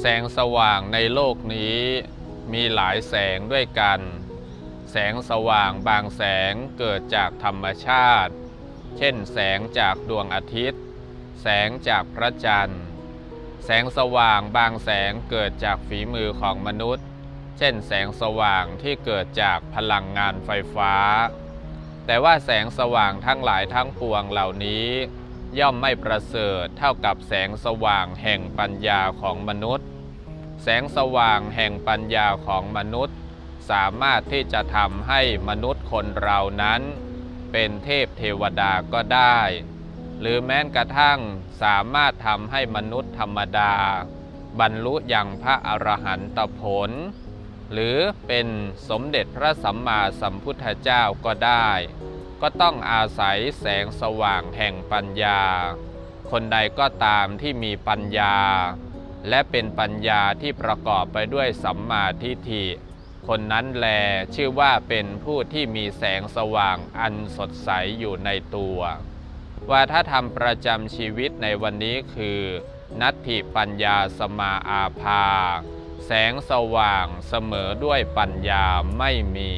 แสงสว่างในโลกนี้มีหลายแสงด้วยกัน แสงสว่างบางแสงเกิดจากธรรมชาติ เช่น แสงจากดวงอาทิตย์ แสงจากพระจันทร์ แสงสว่างบางแสงเกิดจากฝีมือของมนุษย์ เช่น แสงสว่างที่เกิดจากพลังงานไฟฟ้า แต่ว่าแสงสว่างทั้งหลายทั้งปวงเหล่านี้ ย่อมไม่ประเสริฐเท่ากับแสงสว่างแห่งปัญญาของมนุษย์ แสงสว่างแห่งปัญญาของมนุษย์ สามารถที่จะทำให้มนุษย์คนเรานั้น เป็นเทพเทวดาก็ได้ หรือแม้กระทั่งสามารถทำให้มนุษย์ธรรมดา บรรลุอย่างพระอรหันตผล หรือเป็นสมเด็จพระสัมมาสัมพุทธเจ้าก็ได้ ก็ต้องอาศัยแสงสว่างแห่งปัญญา คนใดก็ตามที่มีปัญญา และเป็นปัญญาที่ประกอบไปด้วยสัมมาทิฏฐิ คนนั้นแลชื่อว่าเป็นผู้ที่มีแสงสว่างอันสดใสอยู่ในตัว ว่าถ้าทำประจำชีวิตในวันนี้คือ นัตถิปัญญาสมาอาภา แสงสว่างเสมอด้วยปัญญาไม่มี